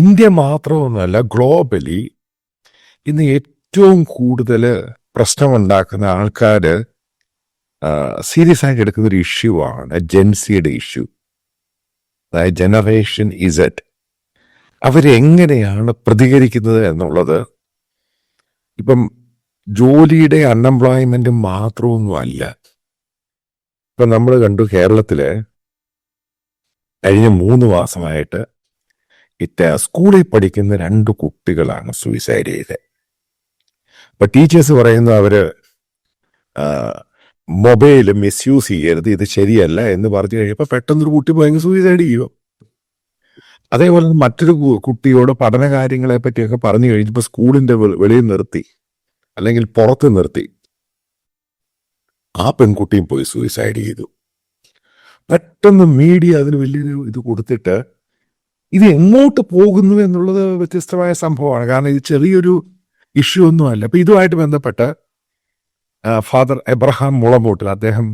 India മാത്രമൊന്നുമല്ല globally ഇന്ന് ഏറ്റവും കൂടുതൽ പ്രശ്നമുണ്ടാക്കുന്ന ആൾക്കാർ സീരിയസ് ആയിട്ട് എടുക്കുന്ന ഒരു ഇഷ്യൂ ആണ് ജെൻസിയുടെ ഇഷ്യൂ അതായത് ജനറേഷൻ ഇസറ്റ് അവരെങ്ങനെയാണ് പ്രതികരിക്കുന്നത് എന്നുള്ളത്? ഇപ്പം ജോലിയുടെ അൺഎംപ്ലോയ്മെന്റ് മാത്രമൊന്നുമല്ല. ഇപ്പം നമ്മൾ കണ്ടു കേരളത്തിൽ കഴിഞ്ഞ മൂന്ന് മാസമായിട്ട് ഇറ്റ സ്കൂളിൽ പഠിക്കുന്ന രണ്ട് കുട്ടികളാണ് സൂയിസൈഡ് ചെയ്തത്. അപ്പൊ ടീച്ചേഴ്സ് പറയുന്നു അവർ മൊബൈൽ മിസ്യൂസ് ചെയ്യരുത് ഇത് ശരിയല്ല എന്ന് പറഞ്ഞു കഴിയുമ്പോൾ പെട്ടെന്നൊരു കുട്ടി പോയെങ്കിൽ സൂയിസൈഡ് ചെയ്യുമോ അതേപോലെ മറ്റൊരു കുട്ടിയോട് പഠന കാര്യങ്ങളെ പറ്റിയൊക്കെ പറഞ്ഞു കഴിഞ്ഞപ്പോൾ സ്കൂളിന്റെ വെളിയിൽ നിർത്തി. അല്ലെങ്കിൽ പുറത്ത് നിർത്തി. ആ പെൺകുട്ടിയും പോയി സൂയിസൈഡ് ചെയ്തു. പെട്ടെന്ന് മീഡിയ അതിന് വലിയൊരു ഇത് കൊടുത്തിട്ട് ഇത് എങ്ങോട്ട് പോകുന്നു എന്നുള്ളത് വ്യത്യസ്തമായ സംഭവമാണ്. കാരണം ഇത് ചെറിയൊരു ഇഷ്യൂ ഒന്നുമല്ല. അപ്പൊ ഇതുമായിട്ട് ബന്ധപ്പെട്ട് ഫാദർ എബ്രഹാം മുളമൂട്ടിൽ അദ്ദേഹം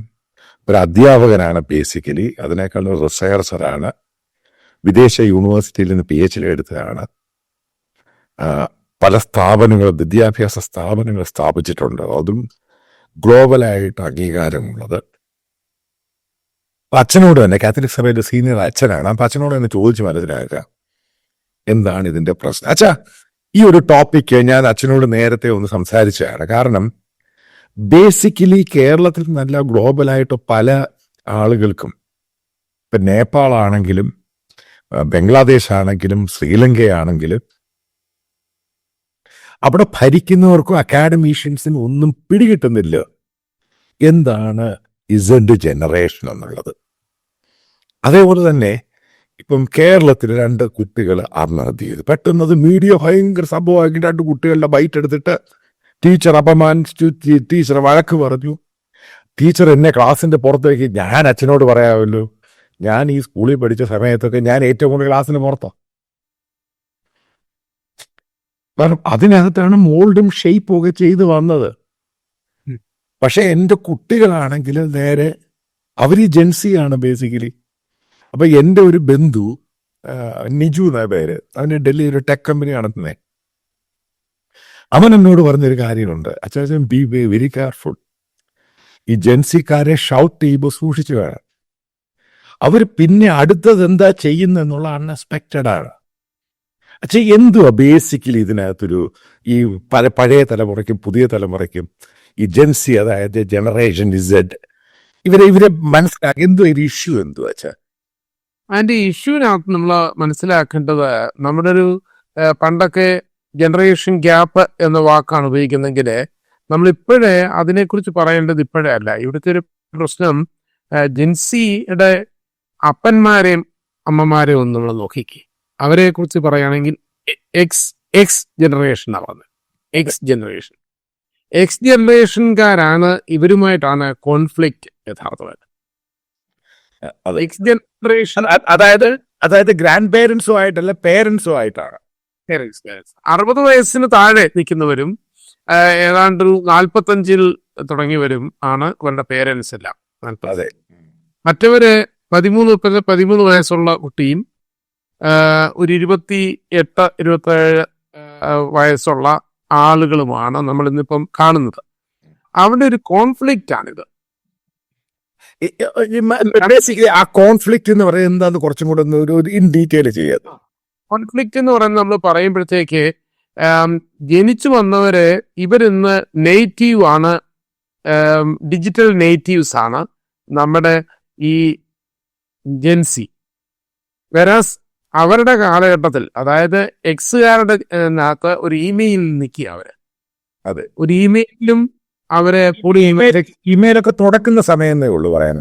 ഒരു അധ്യാപകനാണ് ബേസിക്കലി. അതിനേക്കാൾ റിസർച്ചറാണ് വിദേശ യൂണിവേഴ്സിറ്റിയിൽ നിന്ന് പി എച്ച് ഡി എടുത്തതാണ്. പല സ്ഥാപനങ്ങളും വിദ്യാഭ്യാസ സ്ഥാപനങ്ങൾ സ്ഥാപിച്ചിട്ടുണ്ട്. അതും ഗ്ലോബലായിട്ട് അംഗീകാരമുള്ളത്. അപ്പൊ അച്ഛനോട് തന്നെ കാത്തലിക് സഭയുടെ സീനിയർ അച്ഛനാണ്. അപ്പൊ അച്ഛനോട് തന്നെ ചോദിച്ച് മനസ്സിലാക്കുക എന്താണ് ഇതിന്റെ പ്രശ്നം? അച്ഛാ ഈ ഒരു ടോപ്പിക്ക് ഞാൻ അച്ഛനോട് നേരത്തെ ഒന്ന് സംസാരിച്ചതാണ്. കാരണം ബേസിക്കലി കേരളത്തിൽ നല്ല ഗ്ലോബലായിട്ട് പല ആളുകൾക്കും ഇപ്പൊ നേപ്പാളാണെങ്കിലും ബംഗ്ലാദേശ് ആണെങ്കിലും ശ്രീലങ്കയാണെങ്കിലും അവിടെ ഭരിക്കുന്നവർക്കും അക്കാഡമീഷ്യൻസിനും ഒന്നും പിടികിട്ടുന്നില്ല. എന്താണ് ഇസഡ് ജനറേഷൻ എന്നുള്ളത്? അതേപോലെ തന്നെ ഇപ്പം കേരളത്തിൽ രണ്ട് കുട്ടികൾ ആത്മഹത്യ ചെയ്തു. പെട്ടെന്ന് അത് മീഡിയ ഭയങ്കര സംഭവമാക്കി രണ്ട് കുട്ടികളുടെ ബൈറ്റ് എടുത്തിട്ട് ടീച്ചർ അപമാനിച്ചു ടീച്ചർ വഴക്ക് പറഞ്ഞു. ടീച്ചർ എന്നെ ക്ലാസിന്റെ പുറത്തേക്ക് ഞാൻ അച്ഛനോട് പറയാമല്ലോ ഞാൻ ഈ സ്കൂളിൽ പഠിച്ച സമയത്തൊക്കെ ഞാൻ ഏറ്റവും കൂടുതൽ ക്ലാസ്സിന് പുറത്താ. കാരണം അതിനകത്താണ് മോൾഡും ഷെയ്പ്പും ഒക്കെ ചെയ്ത് വന്നത്. പക്ഷെ എന്റെ കുട്ടികളാണെങ്കിൽ നേരെ അവർ ഈ ജെൻസിയാണ് ബേസിക്കലി അപ്പൊ എന്റെ ഒരു ബന്ധു നിജു എന്ന പേര്. അവന് ഡൽഹി ഒരു ടെക് കമ്പനി നടത്തുന്നേ അവൻ എന്നോട് പറഞ്ഞൊരു കാര്യമുണ്ട്. അച്ഛൻ ബി വെരി കെയർഫുൾ ഈ ജൻസിക്കാരെ ഷൗട്ട് ചെയ്യുമ്പോൾ സൂക്ഷിച്ചു വേണം. അവർ പിന്നെ അടുത്തത് എന്താ ചെയ്യുന്നെന്നുള്ള അൺഎക്സ്പെക്റ്റഡ് ആണ്. അച്ഛാ എന്തുവാ ബേസിക്കലി ഇതിനകത്തൊരു ഈ പല പഴയ തലമുറയ്ക്കും പുതിയ തലമുറയ്ക്കും ഈ ജെൻസി അതായത് ജനറേഷൻ ഇസഡ് ഇവരെ ഇവരെ മനസ്സിലാക്കി എന്തോ ഒരു ഇഷ്യൂ എന്തുവാ അച്ഛാ? അതിന്റെ ഇഷ്യൂവിനകത്ത് നമ്മൾ മനസ്സിലാക്കേണ്ടത് നമ്മുടെ ഒരു പണ്ടൊക്കെ ജനറേഷൻ ഗ്യാപ്പ് എന്ന വാക്കാണ് ഉപയോഗിക്കുന്നെങ്കിൽ നമ്മൾ ഇപ്പോഴേ അതിനെക്കുറിച്ച് പറയേണ്ടത് ഇപ്പോഴേ അല്ല. ഇവിടുത്തെ ഒരു പ്രശ്നം ജിൻസിയുടെ അപ്പന്മാരെയും അമ്മമാരെയും ഒന്ന് നമ്മൾ നോക്കിക്കേ. അവരെ കുറിച്ച് പറയുകയാണെങ്കിൽ എക്സ് എക്സ് ജനറേഷനാണ് പറഞ്ഞത്. എക്സ് ജനറേഷൻ എക്സ് ജനറേഷൻകാരാണ് ഇവരുമായിട്ടാണ് കോൺഫ്ലിക്റ്റ് യഥാർത്ഥമായിട്ട് ജനറേഷൻ അതായത് അതായത് ഗ്രാൻഡ് പേരൻസും ആയിട്ടല്ല പേരൻസും ആയിട്ടാണ്. അറുപത് വയസ്സിന് താഴെ നിൽക്കുന്നവരും ഏതാണ്ട് ഒരു നാൽപ്പത്തഞ്ചിൽ തുടങ്ങിയവരും ആണ് ഇവരുടെ പേരൻസ് എല്ലാം. അതെ. മറ്റവര് പതിമൂന്ന് പതിമൂന്ന് വയസ്സുള്ള കുട്ടിയും ഒരു ഇരുപത്തി എട്ട് ഇരുപത്തേഴ് വയസ്സുള്ള ആളുകളുമാണ് നമ്മൾ ഇന്നിപ്പം കാണുന്നത്. അവിടെ ഒരു കോൺഫ്ലിക്റ്റ് ആണിത്. ബേസിക്കലി ആ കോൺഫ്ലിക്റ്റ് എന്ന് പറയുന്നത് കുറച്ചും കൂടെ ഒന്ന് ഒരു ഇൻ ഡീറ്റെയിൽ ചെയ്യാം കോൺഫ്ലിക്റ്റ് എന്ന് പറയുന്നത് നമ്മൾ പറയുമ്പോഴത്തേക്ക് ജനിച്ചു വന്നവര് ഇവരിന്ന് നെയ്റ്റീവ് ആണ് ഡിജിറ്റൽ നെയ്റ്റീവ്സ് ആണ് നമ്മുടെ ഈ ജെൻസി വെരാസ് അവരുടെ കാലഘട്ടത്തിൽ അതായത് എക്സുകാരുടെ ഒരു ഇമെയിൽ നിൽക്കുക അവർ അതെ. ഒരു ഇമെയിലും അവരെ ഇമെയിലൊക്കെ തുടക്കുന്ന സമയമേ ഉള്ളൂ പറയാൻ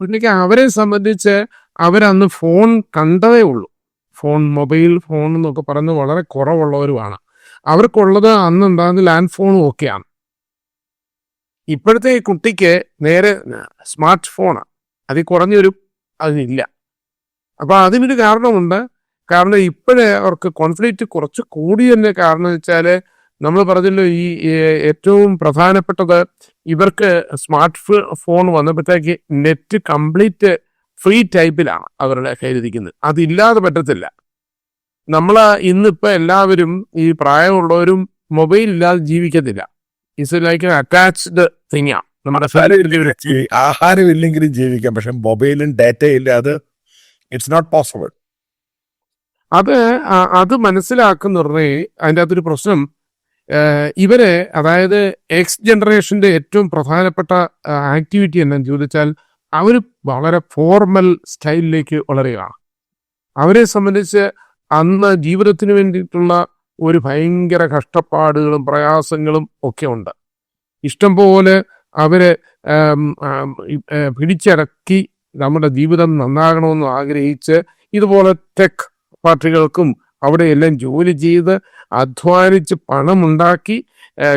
പുള്ളിക്ക് അവരെ സംബന്ധിച്ച് അവരന്ന് ഫോൺ കണ്ടതേ ഉള്ളൂ. ഫോൺ മൊബൈൽ ഫോൺ എന്നൊക്കെ പറയുന്നത് വളരെ കുറവുള്ളവരുമാണ്. അവർക്കുള്ളത് അന്ന് ഉണ്ടാകുന്ന ലാൻഡ് ഫോണും ഒക്കെയാണ്. ഇപ്പോഴത്തെ ഈ കുട്ടിക്ക് നേരെ സ്മാർട്ട് ഫോണാണ് അതിൽ കുറഞ്ഞൊരു അതിനില്ല. അപ്പൊ അതിനൊരു കാരണമുണ്ട്. കാരണം ഇപ്പോഴേ അവർക്ക് കോൺഫ്ലിക്റ്റ് കുറച്ച് കൂടിയതിന്റെ കാരണം വെച്ചാൽ നമ്മൾ പറഞ്ഞല്ലോ ഈ ഏറ്റവും പ്രധാനപ്പെട്ടത് ഇവർക്ക് സ്മാർട്ട് ഫോൺ വന്നപ്പോഴത്തേക്ക് നെറ്റ് കംപ്ലീറ്റ് ഫ്രീ ടൈപ്പിലാണ് അവരുടെ കയ്യിലിരിക്കുന്നത്. അതില്ലാതെ പറ്റത്തില്ല. നമ്മൾ ഇന്നിപ്പോ എല്ലാവരും ഈ പ്രായമുള്ളവരും മൊബൈൽ ഇല്ലാതെ ജീവിക്കത്തില്ല ഇറ്റ്സ് ലൈക്ക് അറ്റാച്ച്ഡ് തിങ്ങാ നമ്മുടെ ആഹാരം ഇല്ലെങ്കിലും ജീവിക്കാം. പക്ഷെ മൊബൈലും ഡാറ്റയും ഇല്ലാതെ ഇറ്റ്സ് നോട്ട് പോസിബിൾ അത് അത് മനസ്സിലാക്കുന്നവരുടെ അതിന്റെ അകത്തൊരു പ്രശ്നം ഇവർ അതായത് എക്സ് ജനറേഷന്റെ ഏറ്റവും പ്രധാനപ്പെട്ട ആക്ടിവിറ്റി എന്താണെന്ന് ചോദിച്ചാൽ അവർ വളരെ ഫോർമൽ സ്റ്റൈലിലേക്ക് വളരുകയാണ്. അവരെ സംബന്ധിച്ച് അന്ന് ജീവിതത്തിന് വേണ്ടിയിട്ടുള്ള ഒരു ഭയങ്കര കഷ്ടപ്പാടുകളും പ്രയാസങ്ങളും ഒക്കെ ഉണ്ട്. അവർ ആം, ഈ, ഏ, പിടിച്ചടക്കി നമ്മുടെ ജീവിതം നന്നാകണമെന്ന് ആഗ്രഹിച്ച് ഇതുപോലെ ടെക് പാർട്ടികൾക്കും അവിടെയെല്ലാം ജോലി ചെയ്ത് അധ്വാനിച്ച് പണമുണ്ടാക്കി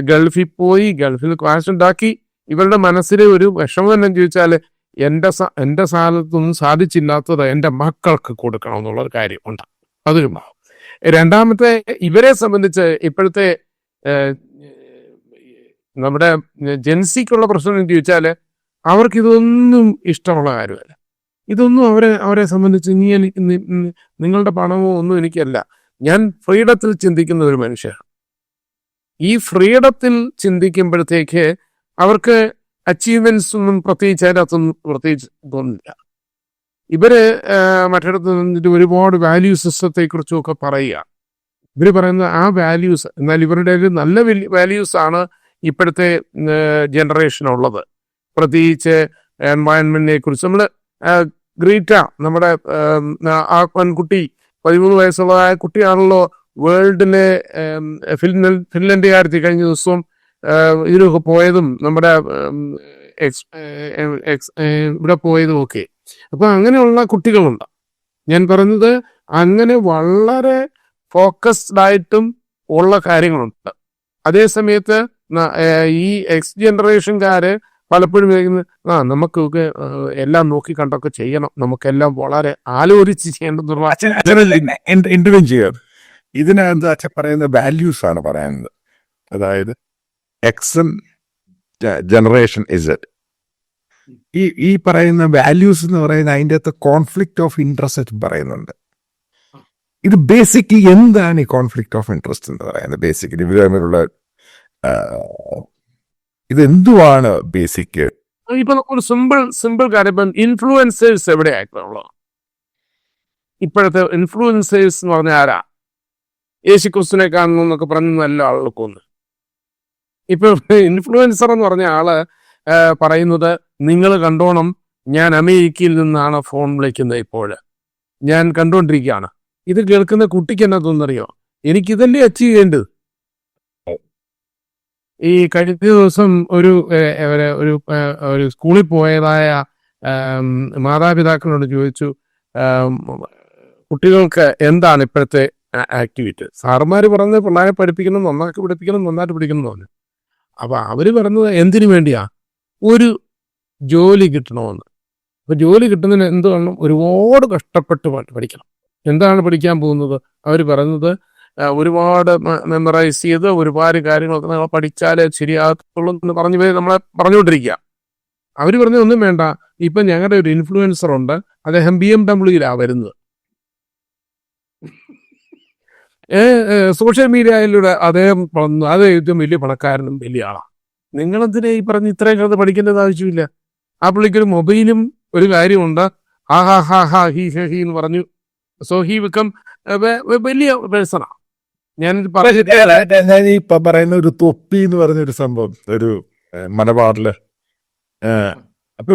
ഗൾഫിൽ പോയി ഗൾഫിൽ കാശ് ഉണ്ടാക്കി ഇവരുടെ മനസ്സിലെ ഒരു വിഷമം എന്നു ചോദിച്ചാൽ എന്റെ എന്റെ എന്റെ സാലത്തൊന്നും സാധിച്ചില്ലാത്തത് എന്റെ മക്കൾക്ക് കൊടുക്കണം എന്നുള്ളൊരു കാര്യമുണ്ട്. അതൊരു രണ്ടാമത്തെ ഇവരെ സംബന്ധിച്ച് ഇപ്പോഴത്തെ നമ്മുടെ ജെൻസിക്കുള്ള പ്രശ്നം എന്ന് ചോദിച്ചാൽ അവർക്ക് ഇതൊന്നും ഇഷ്ടമുള്ള കാര്യമല്ല. ഇതൊന്നും അവരെ അവരെ സംബന്ധിച്ച് നീ എനിക്ക് നിങ്ങളുടെ പണമോ ഒന്നും എനിക്കല്ല. ഞാൻ ഫ്രീഡത്തിൽ ചിന്തിക്കുന്ന ഒരു മനുഷ്യനാണ് ഈ ഫ്രീഡത്തിൽ ചിന്തിക്കുമ്പോഴത്തേക്ക് അവർക്ക് അച്ചീവ്മെന്റ്സ് ഒന്നും പ്രത്യേകിച്ച് അതിനകത്തൊന്നും പ്രത്യേകിച്ച് തോന്നില്ല ഇവർ മറ്റിടത്ത് നിന്നിട്ട് ഒരുപാട് വാല്യൂ സിസ്റ്റത്തെ കുറിച്ചും ഒക്കെ പറയുക ഇവർ പറയുന്ന ആ വാല്യൂസ് എന്നാൽ ഇവരുടെ ഒരു നല്ല വാല്യൂസ് ആണ് ഇപ്പോഴത്തെ ജനറേഷൻ ഉള്ളത് പ്രത്യേകിച്ച് എൻവയൺമെന്റിനെ കുറിച്ച് നമ്മൾ ഗ്രീറ്റ നമ്മുടെ ആ പെൺകുട്ടി പതിമൂന്ന് വയസ്സുള്ള ആ കുട്ടിയാണല്ലോ വേൾഡിലെ ഫിൻലൻഡ് ഫിൻലൻഡുകാരത്തി കഴിഞ്ഞ ദിവസം ഇതിനൊക്കെ പോയതും നമ്മുടെ ഇവിടെ പോയതും ഒക്കെ. അപ്പൊ അങ്ങനെയുള്ള കുട്ടികളുണ്ട്. ഞാൻ പറഞ്ഞത് അങ്ങനെ വളരെ ഫോക്കസ്ഡ് ആയിട്ടും ഉള്ള കാര്യങ്ങളുണ്ട്. അതേ സമയത്ത് ഈ എക്സ് ജനറേഷൻകാര് പലപ്പോഴും വിചാരിക്കുന്നത് ആ നമുക്കൊക്കെ എല്ലാം നോക്കി കണ്ടൊക്കെ ചെയ്യണം. നമുക്കെല്ലാം വളരെ ആലോചിച്ച് ചെയ്യേണ്ടതുള്ള ചെയ്യാറ് ഇതിനകത്ത് അച്ഛൻ പറയുന്ന വാല്യൂസ് ആണ് പറയുന്നത്. അതായത് എക്സൻ ജനറേഷൻ ഇസഡ് ഈ ഈ പറയുന്ന വാല്യൂസ് എന്ന് പറയുന്ന അതിന്റെ അകത്ത് കോൺഫ്ലിക്റ്റ് ഓഫ് ഇൻട്രസ്റ്റ് പറയുന്നുണ്ട്. ഇത് ബേസിക്കലി എന്താണ് ഈ കോൺഫ്ലിക്റ്റ് ഓഫ് ഇൻട്രസ്റ്റ് എന്ന് പറയുന്നത്? ബേസിക്കലി ഇവർ തമ്മിലുള്ള ആ, ഇത് എന്തുവാണ് ബേസിക്? ഇപ്പൊ ഒരു സിമ്പിൾ സിമ്പിൾ കാര്യം ഇപ്പം ഇൻഫ്ലുവൻസേഴ്സ് എവിടെയായിട്ടുള്ളത് ഇപ്പോഴത്തെ ഇൻഫ്ലുവൻസേഴ്സ് എന്ന് പറഞ്ഞാൽ ആരാ? യേശു ക്രിസ്തുനെ കാണുന്നു എന്നൊക്കെ പറഞ്ഞ എല്ലാ ആളുകൾക്കൊന്ന് ഇപ്പൊ ഇൻഫ്ലുവൻസർ എന്ന് പറഞ്ഞ ആൾ പറയുന്നത് നിങ്ങൾ കണ്ടോണം ഞാൻ അമേരിക്കയിൽ നിന്നാണ് ഫോൺ വിളിക്കുന്നത് ഇപ്പോൾ. ഞാൻ കണ്ടുകൊണ്ടിരിക്കുകയാണ് ഇത് കേൾക്കുന്ന കുട്ടിക്ക് എന്നാ തോന്നറിയോ എനിക്കിതല്ലേ അച്ചീവ് ചെയ്യേണ്ടത്? ഈ കഴിഞ്ഞ ദിവസം ഒരു ഒരു- ഒരു സ്കൂളിൽ പോയതായ മാതാപിതാക്കളോട് ചോദിച്ചു കുട്ടികൾക്ക് എന്താണ് ഇപ്പോഴത്തെ ആക്ടിവിറ്റി? സാറുമാര് പറഞ്ഞ് പിള്ളേരെ പഠിപ്പിക്കണം നന്നാക്കി പഠിപ്പിക്കണം നന്നായിട്ട് പഠിക്കണം എന്ന് പറഞ്ഞു. അപ്പൊ അവർ പറഞ്ഞത് എന്തിനു വേണ്ടിയാ? ഒരു ജോലി കിട്ടണമെന്ന്. അപ്പൊ ജോലി കിട്ടുന്നതിന് എന്ത് വേണം? ഒരുപാട് കഷ്ടപ്പെട്ട് പഠിക്കണം. എന്താണ് പഠിക്കാൻ പോകുന്നത്? അവർ പറയുന്നത് ഒരുപാട് മെമ്മറൈസ് ചെയ്ത് ഒരുപാട് കാര്യങ്ങളൊക്കെ നമ്മൾ പഠിച്ചാലേ ശരിയാകത്തുള്ളൂ എന്ന് പറഞ്ഞു നമ്മളെ പറഞ്ഞുകൊണ്ടിരിക്കുക അവർ പറഞ്ഞ ഒന്നും വേണ്ട. ഇപ്പൊ ഞങ്ങളുടെ ഒരു ഇൻഫ്ലുവൻസർ ഉണ്ട്. അദ്ദേഹം ബി എം ഡബ്ല്യൂയിലാ വരുന്നത്. സോഷ്യൽ മീഡിയയിലൂടെ അദ്ദേഹം പറഞ്ഞു അത് ഏറ്റവും വലിയ പണക്കാരനും വലിയ ആളാണ് നിങ്ങളെന്തിനാ ഈ പറഞ്ഞ് ഇത്രയും കഥ പഠിക്കേണ്ടത് ആവശ്യമില്ല? ആ പുള്ളിക്കൊരു മൊബൈലും ഒരു കാര്യമുണ്ട്. ആ ഹാ ഹാ ഹാ ഹി ഹി എന്ന് പറഞ്ഞു. സോ ഹി വിക്കം വലിയ പേഴ്സണാ ഞാൻ പറഞ്ഞ ഞാൻ ഈ ഇപ്പൊ പറയുന്ന ഒരു തൊപ്പി എന്ന് പറഞ്ഞ ഒരു സംഭവം ഒരു മലബാറിൽ. അപ്പൊ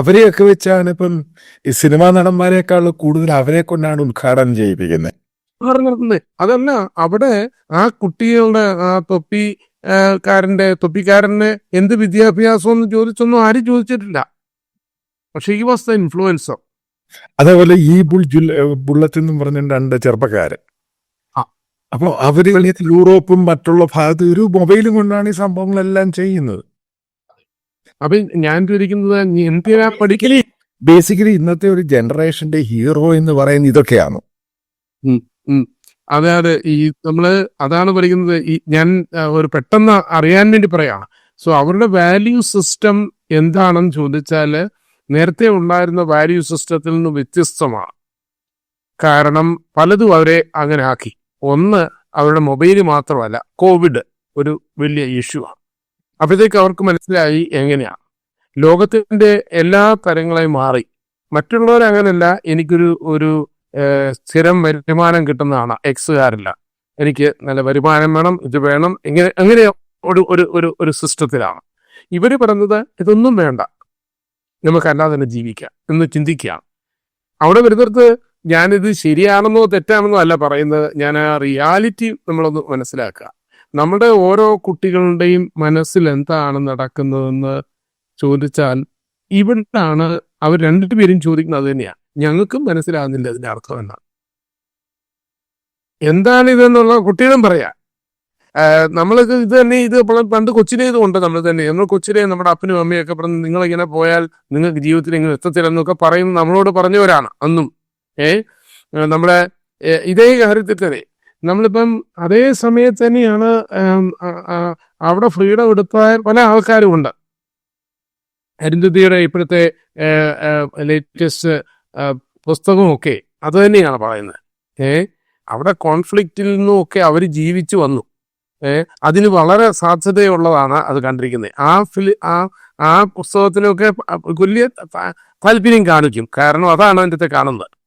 അവരെയൊക്കെ വെച്ചാണ് ഇപ്പം ഈ സിനിമാ നടന്മാരെക്കാൾ കൂടുതൽ അവരെ കൊണ്ടാണ് ഉദ്ഘാടനം ചെയ്യിപ്പിക്കുന്നത്. നടത്തുന്നത് അതല്ല അവിടെ ആ കുട്ടികളുടെ ആ തൊപ്പി കാരന്റെ തൊപ്പിക്കാരന് എന്ത് വിദ്യാഭ്യാസം എന്ന് ചോദിച്ചൊന്നും ആരും ചോദിച്ചിട്ടില്ല. പക്ഷെ ഈ വാസ് ദ ഇൻഫ്ലുവൻസർ അതേപോലെ ഈ ബുൾ ബുള്ളറ്റ് എന്നും പറഞ്ഞ രണ്ട് ചെറുപ്പക്കാരൻ. ആ. അവർ യൂറോപ്പും മറ്റുള്ള ഭാഗത്ത് ഒരു മൊബൈലും കൊണ്ടാണ് ഈ സംഭവങ്ങളെല്ലാം ചെയ്യുന്നത്. അപ്പൊ ഞാൻ ചോദിക്കുന്നത് എന്തിനാ പഠിക്കലി? ബേസിക്കലി ഇന്നത്തെ ഒരു ജനറേഷന്റെ ഹീറോ എന്ന് പറയുന്ന ഇതൊക്കെയാണ്. അതെ അതെ. ഈ നമ്മൾ അതാണ് പഠിക്കുന്നത്. ഈ ഞാൻ ഒരു പെട്ടെന്ന് അറിയാൻ വേണ്ടി പറയാണ് സോ അവരുടെ വാല്യൂ സിസ്റ്റം എന്താണെന്ന് ചോദിച്ചാൽ നേരത്തെ ഉണ്ടായിരുന്ന വാല്യൂ സിസ്റ്റത്തിൽ നിന്ന് വ്യത്യസ്തമാണ്. കാരണം പലതും അവരെ അങ്ങനെ ആക്കി. ഒന്ന് അവരുടെ മൊബൈൽ മാത്രമല്ല കോവിഡ് ഒരു വലിയ ഇഷ്യൂ ആണ്. അപ്പോഴത്തേക്ക് അവർക്ക് മനസ്സിലായി എങ്ങനെയാണ് ലോകത്തിന്റെ എല്ലാ തരങ്ങളെയും മാറി. മറ്റുള്ളവർ അങ്ങനെയല്ല എനിക്കൊരു ഒരു സ്ഥിരം വരുമാനം കിട്ടുന്നതാണ്. എക്സുകാരില്ല എനിക്ക് നല്ല വരുമാനം വേണം ഇത് വേണം ഇങ്ങനെ അങ്ങനെ ഒരു ഒരു ഒരു ഒരു സിസ്റ്റത്തിലാണ്. ഇവർ പറയുന്നത് ഇതൊന്നും വേണ്ട. നമുക്കല്ലാതെ തന്നെ ജീവിക്കാം എന്ന് ചിന്തിക്കുകയാണ്. അവിടെ വരുന്നിടത്ത് ഞാനിത് ശരിയാണെന്നോ തെറ്റാണെന്നോ അല്ല പറയുന്നത്. ഞാൻ ആ റിയാലിറ്റി നമ്മളൊന്ന് മനസ്സിലാക്കുക. നമ്മുടെ ഓരോ കുട്ടികളുടെയും മനസ്സിൽ എന്താണ് നടക്കുന്നതെന്ന് ചോദിച്ചാൽ ഇവിടാണ് അവർ രണ്ടുപേരും ചോദിക്കുന്നത് തന്നെയാണ് ഞങ്ങൾക്കും മനസ്സിലാകുന്നില്ല അതിന്റെ അർത്ഥം എന്നാണ് എന്താണ്. ഇതെന്നുള്ള കുട്ടികളും പറയാ. നമ്മൾക്ക് ഇത് തന്നെ ഇത് പണ്ട് കൊച്ചിലെ കൊണ്ട് നമ്മൾ തന്നെ. നമ്മൾ കൊച്ചിലെ നമ്മുടെ അപ്പനും അമ്മയൊക്കെ പറഞ്ഞ് നിങ്ങളിങ്ങനെ പോയാൽ നിങ്ങൾക്ക് ജീവിതത്തിൽ ഇങ്ങനെ എത്തത്തില്ലെന്നൊക്കെ പറയുന്നത് നമ്മളോട് പറഞ്ഞവരാണ് അന്നും. ഏഹ് നമ്മുടെ ഇതേ കാര്യത്തിൽ തന്നെ. നമ്മളിപ്പം അതേ സമയത്ത് തന്നെയാണ് ഏം, അവിടെ ഫ്രീഡം എടുത്ത പല ആൾക്കാരും ഉണ്ട്. അരുന്ധതിയുടെ ഇപ്പോഴത്തെ ലേറ്റസ്റ്റ് പുസ്തകമൊക്കെ അത് തന്നെയാണ് പറയുന്നത്. ഏ? അവിടെ കോൺഫ്ലിക്റ്റിൽ നിന്നും നിന്നുമൊക്കെ അവർ ജീവിച്ചു വന്നു. ഏ? അതിന് വളരെ സാധ്യതയുള്ളതാണ് അത് കണ്ടിരിക്കുന്നത്. ആ ഫിലി ആ ആ പുസ്തകത്തിനൊക്കെ വലിയ താല്പര്യം കാണിക്കും. കാരണം അതാണ് അതിന്റെ കാണുന്നത്.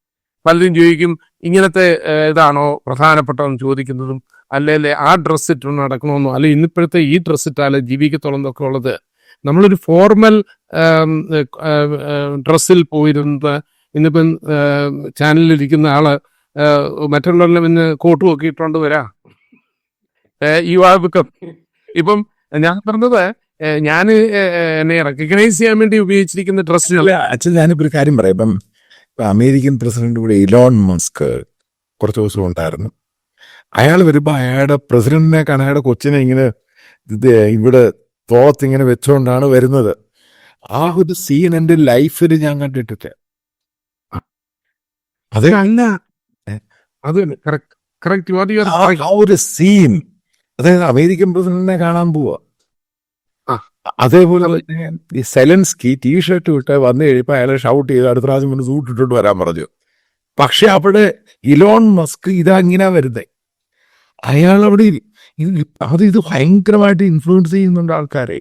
പലരും ചോദിക്കും ഇങ്ങനത്തെ ഇതാണോ പ്രധാനപ്പെട്ടതെന്ന് ചോദിക്കുന്നതും അല്ലെ ആ ഡ്രസ്സ് ഇട്ട് നടക്കണമെന്നോ അല്ലെ ഇന്നിപ്പോഴത്തെ ഈ ഡ്രസ്സ് ഇട്ടാലേ ജീവിക്കത്തോളം എന്നൊക്കെ ഉള്ളത്. നമ്മളൊരു ഫോർമൽ ഡ്രസ്സിൽ പോയിരുന്നത് ഇന്നിപ്പം ചാനലിലിരിക്കുന്ന ആൾ മറ്റുള്ളവരിൽ പിന്നെ കോട്ടും ഒക്കെ ഇട്ടുകൊണ്ട് വരാ. ഈ ആർ ഇപ്പം ഞാൻ പറഞ്ഞത് ഞാൻ എന്നെ റെക്കഗ്നൈസ് ചെയ്യാൻ വേണ്ടി ഉപയോഗിച്ചിരിക്കുന്ന ഡ്രസ്സുകൾ അല്ല അച്ഛൻ ഞാനിപ്പോ ഒരു കാര്യം പറയാം. ഇപ്പൊ അമേരിക്കൻ പ്രസിഡന്റ് കൂടെ ഇലോൺ മസ്ക് കുറച്ച് ദിവസം ഉണ്ടായിരുന്നു. അയാൾ വരുമ്പോൾ അയാളുടെ പ്രസിഡന്റിനെ കാണാൻ അയാളുടെ കൊച്ചിനെ ഇങ്ങനെ ഇത് ഇവിടെ തോത്ത് ഇങ്ങനെ വെച്ചുകൊണ്ടാണ് വരുന്നത്. ആ ഒരു സീൻ എന്റെ ലൈഫിൽ ഞാൻ കണ്ടിട്ടില്ല. അത് അല്ല. അത് കറക്റ്റ് ആ- ഒരു സീൻ അതായത് അമേരിക്കൻ പ്രസിഡന്റിനെ കാണാൻ പോവാ. അതേപോലെ തന്നെ ഈ സെലൻസ്കി ടീഷർട്ട് വിട്ട് വന്നു കഴിയുമ്പോൾ അയാളെ ഷൗട്ട് ചെയ്ത് അടുത്ത പ്രാവശ്യം കൊണ്ട് സൂട്ട് ഇട്ടിട്ട് വരാൻ പറഞ്ഞു. പക്ഷെ അവിടെ ഇലോൺ മസ്ക് ഇതങ്ങനെ വരുന്നേ. അയാൾ അവിടെ അത് ഇത് ഭയങ്കരമായിട്ട് ഇൻഫ്ലുവൻസ് ചെയ്യുന്നുണ്ട് ആൾക്കാരെ.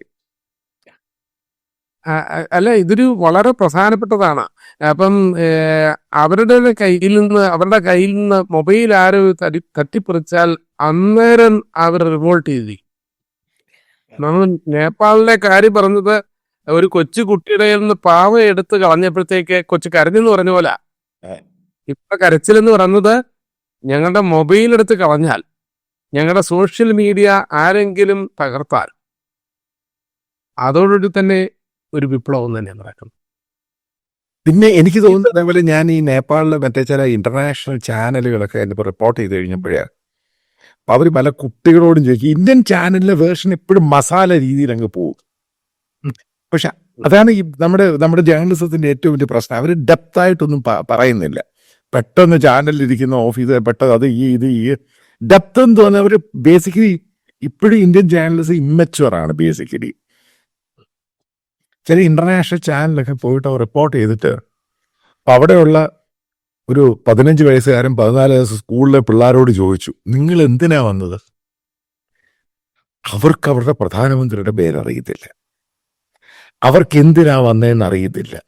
അല്ല ഇതൊരു വളരെ പ്രധാനപ്പെട്ടതാണ്. അപ്പം അവരുടെ കയ്യിൽ നിന്ന് അവരുടെ കയ്യിൽ നിന്ന് മൊബൈൽ ആരോ തട്ടി തട്ടിപ്പറിച്ചാൽ അന്നേരം അവർ റിവോൾട്ട് ചെയ്തു. നമ്മൾ നേപ്പാളിലെ കാര്യം പറഞ്ഞത് ഒരു കൊച്ചു കുട്ടിയുടെ കയ്യിൽ നിന്ന് പാവ എടുത്ത് കളഞ്ഞപ്പോഴത്തേക്ക് കൊച്ചു കരഞ്ഞെന്ന് പറഞ്ഞ പോലെ. ഇപ്പൊ കരച്ചിലെന്ന് പറഞ്ഞത് ഞങ്ങളുടെ മൊബൈൽ എടുത്ത് കളഞ്ഞാൽ ഞങ്ങളുടെ സോഷ്യൽ മീഡിയ ആരെങ്കിലും തകർത്താൽ അതോടുകൂടി തന്നെ ഒരു വിപ്ലവം തന്നെ നടക്കും പിന്നെ എനിക്ക് തോന്നുന്നത് അതേപോലെ ഞാൻ ഈ നേപ്പാളിലെ മറ്റേ ചില ഇന്റർനാഷണൽ ചാനലുകളൊക്കെ എന്നിപ്പോൾ റിപ്പോർട്ട് ചെയ്ത് കഴിഞ്ഞപ്പോഴേ അപ്പൊ അവർ പല കുട്ടികളോടും ചോദിക്കും ഇന്ത്യൻ ചാനലിലെ വേർഷൻ എപ്പോഴും മസാല രീതിയിൽ അങ്ങ് പോകും. പക്ഷെ അതാണ് ഈ നമ്മുടെ നമ്മുടെ ജേർണലിസത്തിന്റെ ഏറ്റവും വലിയ പ്രശ്നം. അവർ ഡെപ്ത് ആയിട്ടൊന്നും പ- പറയുന്നില്ല. പെട്ടെന്ന് ചാനലിലിരിക്കുന്ന ഓഫീസർ പെട്ടെന്ന് അത് ഈ ഇത് ഈ ഡെപ്ത് എന്ന് തോന്നുന്നത് അവർ ബേസിക്കലി ഇപ്പോഴും ഇന്ത്യൻ ചാനൽസ് ഇമ്മച്ചുവർ ആണ് ബേസിക്കലി ചില ഇന്റർനാഷണൽ ചാനലൊക്കെ പോയിട്ട് റിപ്പോർട്ട് ചെയ്തിട്ട് അപ്പൊ അവിടെയുള്ള ഒരു പതിനഞ്ച് വയസ്സുകാരൻ പതിനാല് വയസ്സ് സ്കൂളിലെ പിള്ളേരോട് ചോദിച്ചു നിങ്ങൾ എന്തിനാ വന്നത്? അവർക്ക് അവരുടെ പ്രധാനമന്ത്രിയുടെ പേരറിയത്തില്ല അവർക്ക് എന്തിനാ വന്നതെന്ന് അറിയത്തില്ല.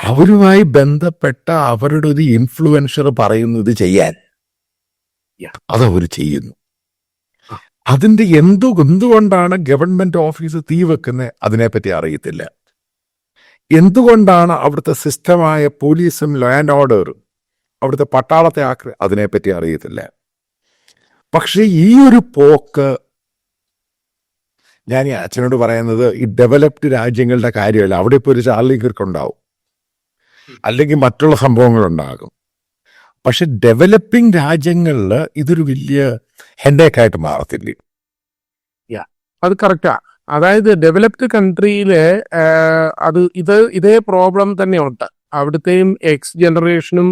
അവരുമായി ബന്ധപ്പെട്ട അവരുടെ ഒരു ഇൻഫ്ലുവൻസർ പറയുന്നത് ചെയ്യാൻ. അതവർ ചെയ്യുന്നു. അതിന്റെ എന്തോ എന്തുകൊണ്ടാണ് ഗവൺമെന്റ് ഓഫീസ് തീ വെക്കുന്നത് അതിനെപ്പറ്റി അറിയത്തില്ല. എന്തുകൊണ്ടാണ് അവിടുത്തെ സിസ്റ്റമായ പോലീസും ലോ ആൻഡ് ഓർഡറും അവിടുത്തെ പട്ടാളത്തെ ആക്ര അതിനെപ്പറ്റി അറിയത്തില്ല. പക്ഷേ ഈ ഒരു പോക്ക് ഞാൻ ഈ അച്ഛനോട് പറയുന്നത് ഈ ഡെവലപ്ഡ് രാജ്യങ്ങളുടെ കാര്യമല്ല. അവിടെ ഇപ്പോൾ ഒരു ചാർലി കിർക്ക് ഉണ്ടാവും. അല്ലെങ്കിൽ മറ്റുള്ള സംഭവങ്ങൾ ഉണ്ടാകും. പക്ഷെ ഡെവലപ്പിംഗ് രാജ്യങ്ങളിൽ ഇതൊരു വലിയ ഹെൻഡേക്കായിട്ട് മാറത്തില്ലേ? അത് കറക്റ്റാ അതായത് ഡെവലപ്ഡ് കൺട്രിയിൽ അത് ഇത് ഇതേ പ്രോബ്ലം തന്നെയുണ്ട്. അവിടുത്തെയും എക്സ് ജനറേഷനും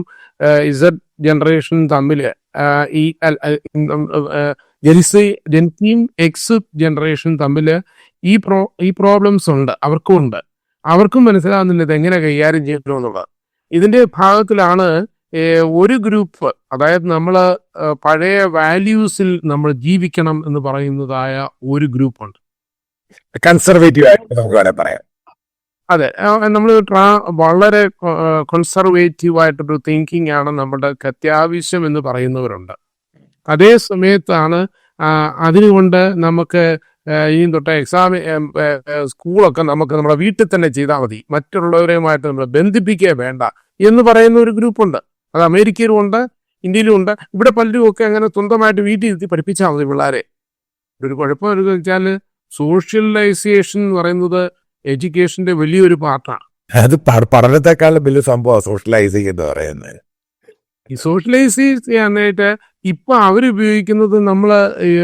ഇസഡ് ജനറേഷനും തമ്മിൽ ഈ ജെൻസി ജെൻസിയും എക്സ് ജനറേഷനും തമ്മിൽ ഈ പ്രോ ഈ പ്രോബ്ലംസ് ഉണ്ട്. അവർക്കും ഉണ്ട്. അവർക്കും മനസ്സിലാവുന്നില്ല ഇത് എങ്ങനെ കൈകാര്യം ചെയ്യണമെന്നുള്ളത് ഇതിന്റെ ഭാഗത്തിലാണ് ഒരു ഗ്രൂപ്പ് അതായത് നമ്മൾ പഴയ വാല്യൂസിൽ നമ്മൾ ജീവിക്കണം എന്ന് പറയുന്നതായ ഒരു ഗ്രൂപ്പുണ്ട് കൺസർവേറ്റീവ് ആയിട്ട് നമുക്ക് വേണേൽ പറയാം. അതെ. നമ്മൾ ട്രാ വളരെ കൺസർവേറ്റീവ് ആയിട്ടൊരു തിങ്കിങ് ആണ് നമ്മുടെ അത്യാവശ്യം എന്ന് പറയുന്നവരുണ്ട്. അതേ സമയത്താണ് അതിനുകൊണ്ട് നമുക്ക് ഈ തൊട്ട് എക്സാം സ്കൂളൊക്കെ നമുക്ക് നമ്മുടെ വീട്ടിൽ തന്നെ ചെയ്താൽ മതി. മറ്റുള്ളവരുമായിട്ട് നമ്മൾ ബന്ധിപ്പിക്കുക വേണ്ട എന്ന് പറയുന്ന ഒരു ഗ്രൂപ്പുണ്ട്. അത് അമേരിക്കയിലും ഉണ്ട് ഇന്ത്യയിലും ഉണ്ട്. ഇവിടെ പലരും ഒക്കെ അങ്ങനെ സ്വന്തമായിട്ട് വീട്ടിൽ ഇരുത്തി പഠിപ്പിച്ചാൽ മതി പിള്ളേരെ. ഒരു കുഴപ്പം വെച്ചാൽ സോഷ്യലൈസേഷൻ എന്ന് പറയുന്നത് എഡ്യൂക്കേഷന്റെ വലിയൊരു പാർട്ടാണ്. അത് പഠ- പഠനത്തെക്കാളും വലിയ സംഭവം സോഷ്യലൈസിംഗ് എന്ന് പറയുന്നത്. ഈ സോഷ്യലൈസ് ചെയ്യാനായിട്ട് ഇപ്പൊ അവരുപയോഗിക്കുന്നത് നമ്മൾ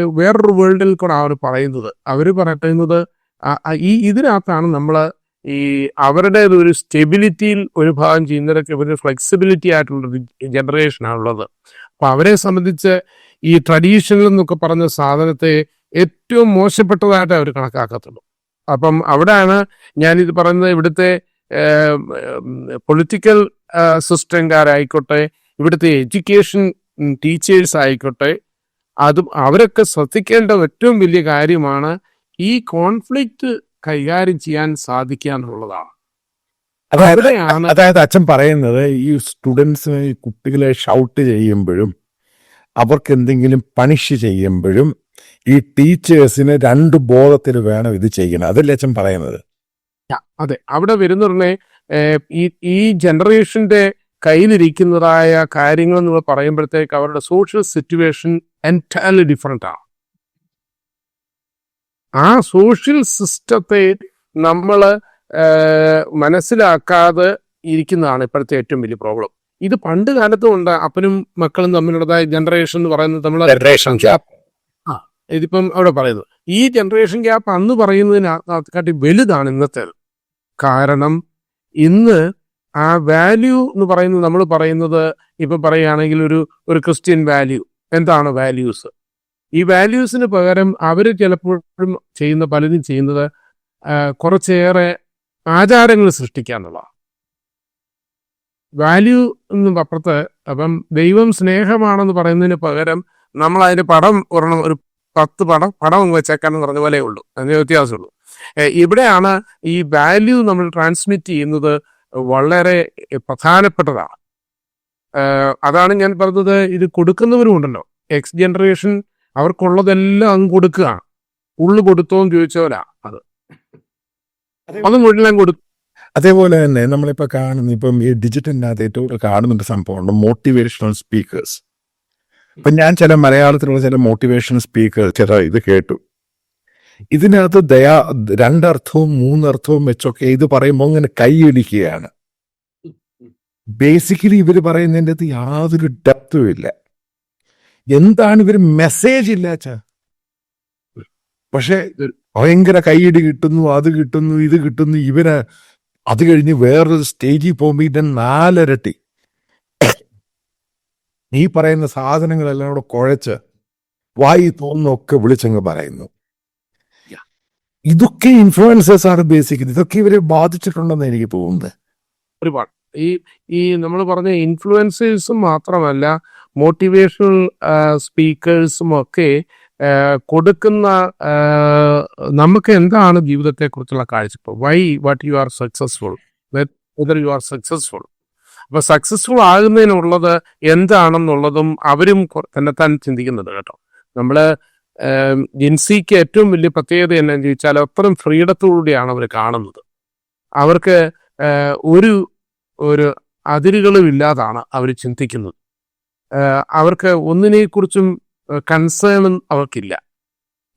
വേറൊരു വേൾഡിൽ കൂടെ അവർ പറയുന്നത്. അവർ പറയുന്നത് ഈ ഇതിനകത്താണ് നമ്മൾ ഈ അവരുടെ ഒരു സ്റ്റെബിലിറ്റിയിൽ ഒരു ഭാഗം ചെയ്യുന്നവരൊക്കെ ഒരു ഫ്ലെക്സിബിലിറ്റി ആയിട്ടുള്ള ജനറേഷനാണുള്ളത്. അപ്പൊ അവരെ സംബന്ധിച്ച് ഈ ട്രഡീഷണൽ എന്നൊക്കെ പറഞ്ഞ സാധനത്തെ ഏറ്റവും മോശപ്പെട്ടതായിട്ട് അവർ കണക്കാക്കത്തുള്ളൂ. അപ്പം അവിടെയാണ് ഞാനിത് പറയുന്നത് ഇവിടുത്തെ പൊളിറ്റിക്കൽ സിസ്റ്റംകാരായിക്കോട്ടെ ഇവിടുത്തെ എഡ്യൂക്കേഷൻ ടീച്ചേഴ്സ് ആയിക്കോട്ടെ അതും അവരൊക്കെ ശ്രദ്ധിക്കേണ്ട ഏറ്റവും വലിയ കാര്യമാണ് ഈ കോൺഫ്ലിക്റ്റ് കൈകാര്യം ചെയ്യാൻ സാധിക്കുക എന്നുള്ളതാണ്. അതായത് അച്ഛൻ പറയുന്നത് ഈ സ്റ്റുഡൻസിന് കുട്ടികളെ ഷൗട്ട് ചെയ്യുമ്പോഴും അവർക്ക് എന്തെങ്കിലും പണിഷ് ചെയ്യുമ്പോഴും ഈ ടീച്ചേഴ്സിന് രണ്ട് ബോധത്തിൽ വേണം ഇത് ചെയ്യണം. അതല്ലേ അച്ഛൻ പറയുന്നത്? അതെ. അവിടെ വരുന്നുടനെ ഈ ഈ ജനറേഷന്റെ കയ്യിലിരിക്കുന്നതായ കാര്യങ്ങൾ എന്ന് പറയുമ്പോഴത്തേക്ക് അവരുടെ സോഷ്യൽ സിറ്റുവേഷൻ എന്റയർലി ഡിഫറെന്റ് ആണ് ആ സോഷ്യൽ സിസ്റ്റത്തെ നമ്മൾ മനസ്സിലാക്കാതെ ഇരിക്കുന്നതാണ് ഇപ്പോഴത്തെ ഏറ്റവും വലിയ പ്രോബ്ലം ഇത് പണ്ട് കാലത്തും ഉണ്ട്. അപ്പനും മക്കളും തമ്മിലുള്ളതായ ജനറേഷൻ എന്ന് പറയുന്നത് നമ്മൾ. ഇതിപ്പം അവിടെ പറയുന്നത് ഈ ജനറേഷൻ ഗ്യാപ്പ് അന്ന് പറയുന്നതിനെക്കാട്ടി വലുതാണ് ഇന്നത്തെ. കാരണം ഇന്ന് ആ വാല്യൂ എന്ന് പറയുന്നത് നമ്മൾ പറയുന്നത് ഇപ്പൊ പറയുകയാണെങ്കിൽ ഒരു ഒരു ക്രിസ്ത്യൻ വാല്യൂ എന്താണ് വാല്യൂസ് ഈ വാല്യൂസിന് പകരം അവർ ചിലപ്പോഴും ചെയ്യുന്ന പലതും ചെയ്യുന്നത് കുറച്ചേറെ ആചാരങ്ങൾ സൃഷ്ടിക്കുക എന്നുള്ളതാണ്. വാല്യൂ എന്ന് അപ്പുറത്ത് അപ്പം ദൈവം സ്നേഹമാണെന്ന് പറയുന്നതിന് പകരം നമ്മൾ അതിന്റെ പടം ഒരെണ്ണം ഒരു പത്ത് പണം വെച്ചേക്കാൻ വെച്ചേക്കാന്ന് പറഞ്ഞ പോലെ ഉള്ളൂ. അതിന് വ്യത്യാസമുള്ളൂ. ഇവിടെയാണ് ഈ വാല്യൂ നമ്മൾ ട്രാൻസ്മിറ്റ് ചെയ്യുന്നത് വളരെ പ്രധാനപ്പെട്ടതാണ്. അതാണ് ഞാൻ പറഞ്ഞത് ഇത് കൊടുക്കുന്നവരും ഉണ്ടല്ലോ. എക്സ് ജനറേഷൻ അവർക്കുള്ളതെല്ലാം അങ്ങ് കൊടുക്കുകയാണ് ഉള്ളു കൊടുത്തോന്ന് ചോദിച്ചവരാ അത്. അത് മുഴുവൻ കൊടുത്തു അതേപോലെ തന്നെ നമ്മളിപ്പോൾ കാണുന്ന ഇപ്പം ഈ ഡിജിറ്റലിനകത്ത് ഏറ്റവും കൂടുതൽ കാണുന്നുണ്ട് സംഭവമുണ്ട് മോട്ടിവേഷണൽ സ്പീക്കേഴ്സ് ഇപ്പൊ ഞാൻ ചില മലയാളത്തിലുള്ള ചില മോട്ടിവേഷൻ സ്പീക്കർ ചില ഇത് കേട്ടു. ഇതിനകത്ത് ദയാ രണ്ടർത്ഥവും മൂന്നർത്ഥവും വെച്ചൊക്കെ ഇത് പറയുമ്പോൾ ഇങ്ങനെ കൈയിടിക്കുകയാണ് ബേസിക്കലി ഇവർ പറയുന്നതിന്റെ അകത്ത് യാതൊരു ഡെപ്തും ഇല്ല. എന്താണ് ഇവർ മെസ്സേജ് ഇല്ല പക്ഷെ ഭയങ്കര കൈയിടി കിട്ടുന്നു അത് കിട്ടുന്നു ഇത് കിട്ടുന്നു ഇവർ അത് കഴിഞ്ഞ് വേറൊരു സ്റ്റേജിൽ പോകുമ്പോൾ ഇതിന്റെ നാലിരട്ടി. നീ പറയുന്ന സാധനങ്ങളെല്ലാം കൂടെ കുഴച്ച് വായി തോന്നുന്നൊക്കെ വിളിച്ചങ്ങ് പറയുന്നു. ഇതൊക്കെ ഇൻഫ്ലുവൻസേഴ്സ് ആണ് ഉദ്ദേശിക്കുന്നത് ഇതൊക്കെ ഇവരെ ബാധിച്ചിട്ടുണ്ടെന്ന് എനിക്ക് തോന്നുന്നത് ഒരുപാട്. ഈ ഈ നമ്മൾ പറഞ്ഞ ഇൻഫ്ലുവൻസേഴ്സും മാത്രമല്ല മോട്ടിവേഷണൽ സ്പീക്കേഴ്സും ഒക്കെ കൊടുക്കുന്ന നമുക്ക് എന്താണ് ജീവിതത്തെക്കുറിച്ചുള്ള കാഴ്ചപ്പാട്? Why what you are successful whether you are successful അപ്പൊ സക്സസ്ഫുൾ ആകുന്നതിനുള്ളത് എന്താണെന്നുള്ളതും അവരും തന്നെ താൻ ചിന്തിക്കുന്നുണ്ട് കേട്ടോ. നമ്മൾ ജിൻസിക്ക് ഏറ്റവും വലിയ പ്രത്യേകത എന്നാന്ന് ചോദിച്ചാൽ അത്രയും ഫ്രീഡത്തോടുകൂടിയാണ് അവർ കാണുന്നത്. അവർക്ക് ഒരു ഒരു അതിരുകളും ഇല്ലാതാണ് അവർ ചിന്തിക്കുന്നത്. അവർക്ക് ഒന്നിനെക്കുറിച്ചും കൺസേണും അവർക്കില്ല.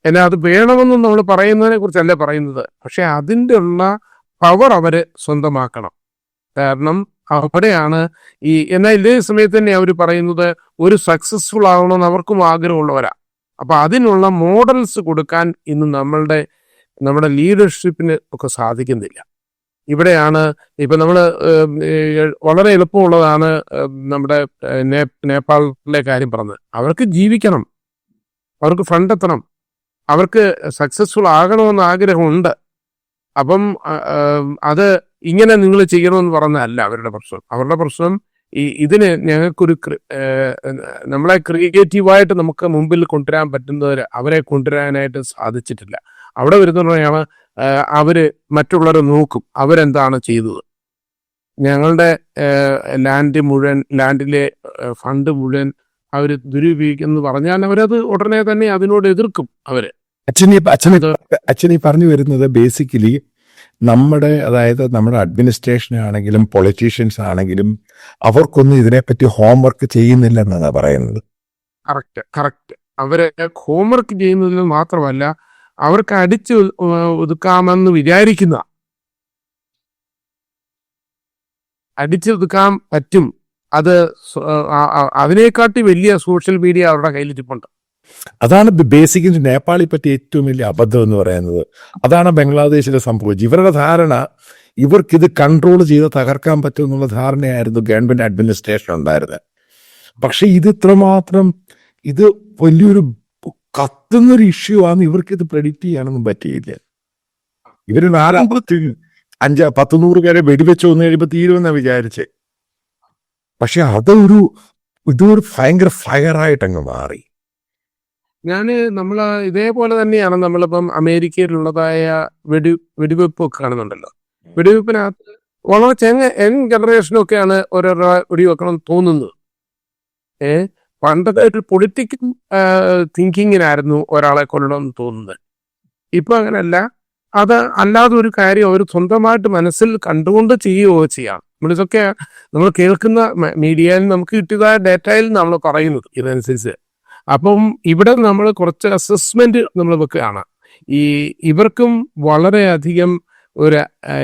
എന്നാൽ അത് വേണമെന്നും നമ്മൾ പറയുന്നതിനെ കുറിച്ചല്ല പറയുന്നത്. പക്ഷെ അതിന്റെ ഉള്ള പവർ അവർ സ്വന്തമാക്കണം. കാരണം അവിടെയാണ് ഈ എന്നാൽ ഇതേ സമയത്ത് തന്നെ അവർ പറയുന്നത് ഒരു സക്സസ്ഫുൾ ആവണമെന്ന് അവർക്കും ആഗ്രഹമുള്ളവരാ. അപ്പൊ അതിനുള്ള മോഡൽസ് കൊടുക്കാൻ ഇന്ന് നമ്മളുടെ നമ്മുടെ ലീഡർഷിപ്പിന് ഒക്കെ സാധിക്കുന്നില്ല. ഇവിടെയാണ് ഇപ്പൊ നമ്മൾ വളരെ എളുപ്പമുള്ളതാണ് നമ്മുടെ നേപ്പാളിലെ കാര്യം പറഞ്ഞത്. അവർക്ക് ജീവിക്കണം. അവർക്ക് ഫണ്ട് എത്തണം. അവർക്ക് സക്സസ്ഫുൾ ആകണമെന്ന് ആഗ്രഹമുണ്ട്. അപ്പം അത് ഇങ്ങനെ നിങ്ങൾ ചെയ്യണമെന്ന് പറഞ്ഞതല്ല അവരുടെ പ്രശ്നം. അവരുടെ പ്രശ്നം ഈ ഇതിന് ഞങ്ങൾക്കൊരു ക്രി- നമ്മളെ ക്രിയേറ്റീവായിട്ട് നമുക്ക് മുമ്പിൽ കൊണ്ടുവരാൻ പറ്റുന്നവർ അവരെ കൊണ്ടുവരാനായിട്ട് സാധിച്ചിട്ടില്ല. അവിടെ വരുന്നവരാണ് അവർ മറ്റുള്ളവരെ നോക്കും. അവരെന്താണ് ചെയ്തത്? ഞങ്ങളുടെ ലാൻഡ് മുഴുവൻ ലാൻഡിലെ ഫണ്ട് മുഴുവൻ അവർ ദുരുപയോഗിക്കുന്നു പറഞ്ഞാൽ അവരത് ഉടനെ തന്നെ അതിനോട് എതിർക്കും അവർ. അച്ഛൻ അച്ഛൻ അച്ഛൻ ഈ പറഞ്ഞു വരുന്നത് ബേസിക്കലി നമ്മുടെ അതായത് നമ്മുടെ അഡ്മിനിസ്ട്രേഷൻ ആണെങ്കിലും പൊളിറ്റീഷ്യൻസ് ആണെങ്കിലും അവർക്കൊന്നും ഇതിനെപ്പറ്റി ഹോംവർക്ക് ചെയ്യുന്നില്ല എന്നാണ് പറയുന്നത്. Correct correct. അവർ ഹോംവർക്ക് ചെയ്യുന്നതിൽ മാത്രമല്ല അവർക്ക് അടിച്ചു ഒതുക്കാമെന്ന് വിചാരിക്കുന്ന. അടിച്ചൊതുക്കാൻ പറ്റും. അത് അതിനെക്കാട്ടി വലിയ സോഷ്യൽ മീഡിയ അവരുടെ കയ്യിലിരിപ്പുണ്ട്. അതാണ് ബേസിക്കലി നേപ്പാളി പറ്റി ഏറ്റവും വലിയ അബദ്ധം എന്ന് പറയുന്നത്. അതാണ് ബംഗ്ലാദേശിലെ സംഭവിച്ചത് ഇവരുടെ ധാരണ ഇവർക്കിത് കൺട്രോൾ ചെയ്ത് തകർക്കാൻ പറ്റും എന്നുള്ള ധാരണയായിരുന്നു ഗവൺമെന്റ് അഡ്മിനിസ്ട്രേഷൻ ഉണ്ടായിരുന്നത് പക്ഷെ ഇത് ഇത്രമാത്രം ഇത് വലിയൊരു കത്തുന്നൊരു ഇഷ്യൂ ആണ് ഇവർക്ക് ഇത് പ്രെഡിക്റ്റ് ചെയ്യാനൊന്നും പറ്റിയില്ല. ഇവർ നാലാമത്തെ അഞ്ച പത്ത് നൂറ് പേരെ വെടിവെച്ച് വന്നു കഴിയുമ്പോൾ തീരുമെന്നാ വിചാരിച്ചേ. പക്ഷെ അതൊരു ഇതൊരു ഭയങ്കര ഫയറായിട്ടങ്ങ് മാറി. ഞാൻ നമ്മൾ ഇതേപോലെ തന്നെയാണ് നമ്മളിപ്പം അമേരിക്കയിലുള്ളതായ വെടി വെടിവെപ്പൊക്കെ കാണുന്നുണ്ടല്ലോ. വെടിവെപ്പിനകത്ത് വളരെ ചെങ്ങ യങ് ജനറേഷനൊക്കെയാണ് ഓരോരോ വെടിവെക്കണം എന്ന് തോന്നുന്നത്. ഏ? പണ്ടത്തെ ഒരു പൊളിറ്റിക്കൽ തിങ്കിങ്ങിനായിരുന്നു ഒരാളെ കൊല്ലണമെന്ന് തോന്നുന്നത്. ഇപ്പൊ അങ്ങനല്ല അത് അല്ലാതെ ഒരു കാര്യം അവർ സ്വന്തമായിട്ട് മനസ്സിൽ കണ്ടുകൊണ്ട് ചെയ്യുകയോ ചെയ്യാം. നമ്മളിതൊക്കെ നമ്മൾ കേൾക്കുന്ന മീഡിയയിൽ നമുക്ക് കിട്ടിയതായ ഡേറ്റയിൽ നമ്മൾ പറയുന്നത്. ഇതനുസരിച്ച് അപ്പം ഇവിടെ നമ്മൾ കുറച്ച് അസസ്മെന്റ് നമ്മൾ വെക്കുകയാണ്. ഈ ഇവർക്കും വളരെയധികം ഒരു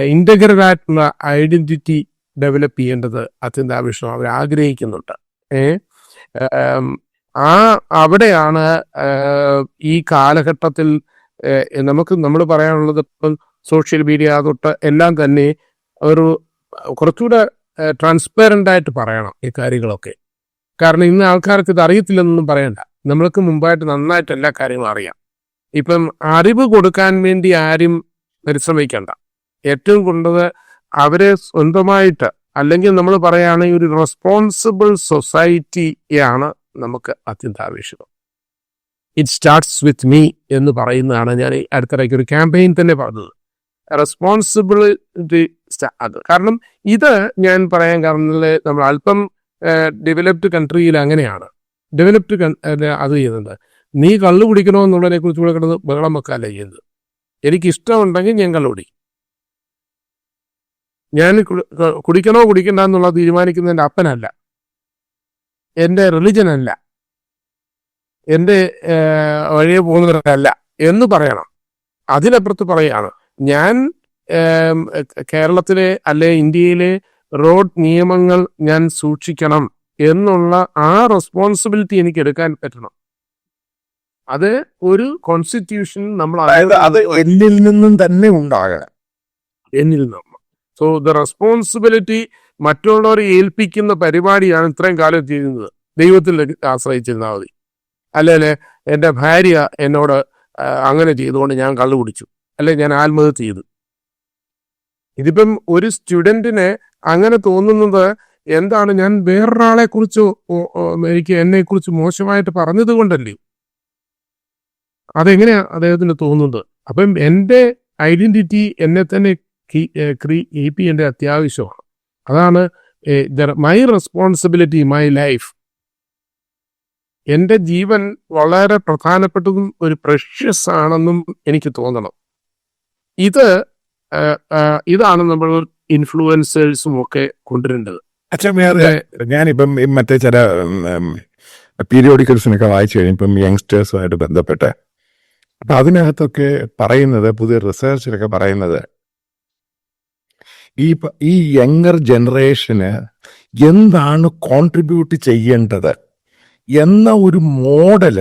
ഇന്റഗ്രൽ ആയിട്ടുള്ള ഐഡന്റിറ്റി ഡെവലപ്പ് ചെയ്യേണ്ടത് അത്യന്താപേക്ഷം അവർ ആഗ്രഹിക്കുന്നുണ്ട്. ഏ? ആ അവിടെയാണ് ഈ കാലഘട്ടത്തിൽ നമുക്ക് നമ്മൾ പറയാനുള്ളത് ഇപ്പം സോഷ്യൽ മീഡിയ തൊട്ട് എല്ലാം തന്നെ ഒരു കുറച്ചുകൂടെ ട്രാൻസ്പെറന്റ് ആയിട്ട് പറയണം ഈ കാര്യങ്ങളൊക്കെ. കാരണം ഇന്ന് ആൾക്കാർക്ക് ഇത് അറിയത്തില്ലെന്നൊന്നും പറയണ്ട. നമ്മൾക്ക് മുമ്പായിട്ട് നന്നായിട്ട് എല്ലാ കാര്യങ്ങളും അറിയാം. ഇപ്പം അറിവ് കൊടുക്കാൻ വേണ്ടി ആരും പരിശ്രമിക്കണ്ട. ഏറ്റവും കൊണ്ടത് അവരെ സ്വന്തമായിട്ട് അല്ലെങ്കിൽ നമ്മൾ പറയുകയാണെങ്കിൽ ഒരു റെസ്പോൺസിബിൾ സൊസൈറ്റിയാണ് നമുക്ക് അത്യന്താപേക്ഷിതം. ഇറ്റ് സ്റ്റാർട്ട്സ് വിത്ത് മീ എന്ന് പറയുന്നതാണ് ഞാൻ അടുത്തിടയ്ക്ക് ഒരു ക്യാമ്പയിൻ തന്നെ പറഞ്ഞത്. റെസ്പോൺസിബിലിറ്റി അത്. കാരണം ഇത് ഞാൻ പറയാൻ കാരണം നമ്മൾ അല്പം ഡെവലപ്ഡ് കൺട്രിയിൽ അങ്ങനെയാണ്. ഡെവലപ്ഡ് അത് ചെയ്യുന്നുണ്ട്. നീ കള്ളു കുടിക്കണോ എന്നുള്ളതിനെ കുറിച്ച് കൂടെ കിടന്ന് ബഹളം വെക്കാല്ല ചെയ്യുന്നത്? എനിക്ക് ഇഷ്ടമുണ്ടെങ്കിൽ ഞാൻ കള്ളു കുടി ഞാൻ കുടിക്കണോ കുടിക്കണ്ട എന്നുള്ളത് തീരുമാനിക്കുന്നത് എന്റെ അപ്പനല്ല. എന്റെ റിലിജൻ അല്ല. എന്റെ വഴിയെ പോകുന്നവരല്ല എന്ന് പറയണം. അതിനപ്പുറത്ത് പറയാണ് ഞാൻ കേരളത്തിലെ അല്ലെ ഇന്ത്യയിലെ റോഡ് നിയമങ്ങൾ ഞാൻ സൂക്ഷിക്കണം. എന്നുള്ള ആ റെസ്പോൺസിബിലിറ്റി എനിക്ക് എടുക്കാൻ പറ്റണം. അത് ഒരു കോൺസ്റ്റിറ്റ്യൂഷൻ നമ്മൾ അതായത് അത് എന്നിൽ നിന്നും തന്നെ ഉണ്ടാകണം. എന്നിൽ നിന്നും. സോ ദ റെസ്പോൺസിബിലിറ്റി മറ്റുള്ളവരെ ഏൽപ്പിക്കുന്ന പരിപാടിയാണ് ഇത്രയും കാലം ചെയ്യുന്നത് ദൈവത്തിൽ ആശ്രയിച്ചിരുന്നാൽ മതി. അല്ലെ എന്റെ ഭാര്യ എന്നോട് അങ്ങനെ ചെയ്തുകൊണ്ട് ഞാൻ കള്ളു കുടിച്ചു. അല്ലെ ഞാൻ ആത്മഹത്യ ചെയ്തു. ഇതിപ്പം ഒരു സ്റ്റുഡന്റിനെ അങ്ങനെ തോന്നുന്നത് എന്താണ് ഞാൻ വേറൊരാളെ കുറിച്ച് എനിക്ക് എന്നെ കുറിച്ച് മോശമായിട്ട് പറഞ്ഞത് കൊണ്ടല്ലേ? അതെങ്ങനെയാ അദ്ദേഹത്തിന് തോന്നുന്നത്? അപ്പം എന്റെ ഐഡന്റിറ്റി എന്നെ തന്നെ കീപ്പ് ചെയ്യേണ്ട അത്യാവശ്യമാണ്. അതാണ് മൈ റെസ്പോൺസിബിലിറ്റി മൈ ലൈഫ്. എന്റെ ജീവൻ വളരെ പ്രധാനപ്പെട്ടതും ഒരു പ്രഷ്യസ് ആണെന്നും എനിക്ക് തോന്നണം. ഇത് ഇതാണ് നമ്മൾ ഇൻഫ്ലുവൻസേഴ്സും ഒക്കെ കൊണ്ടുവരേണ്ടത് ഞാനിപ്പം മറ്റേ ചില പീരിയോഡിക്കൽസിനൊക്കെ വായിച്ചു കഴിഞ്ഞപ്പം യങ്സ്റ്റേഴ്സുമായിട്ട് ബന്ധപ്പെട്ട് അപ്പൊ അതിനകത്തൊക്കെ പറയുന്നത് പുതിയ റിസർച്ചിലൊക്കെ പറയുന്നത് ഈ ഈ യങ്ങർ ജനറേഷന് എന്താണ് കോൺട്രിബ്യൂട്ട് ചെയ്യേണ്ടത് എന്ന ഒരു മോഡൽ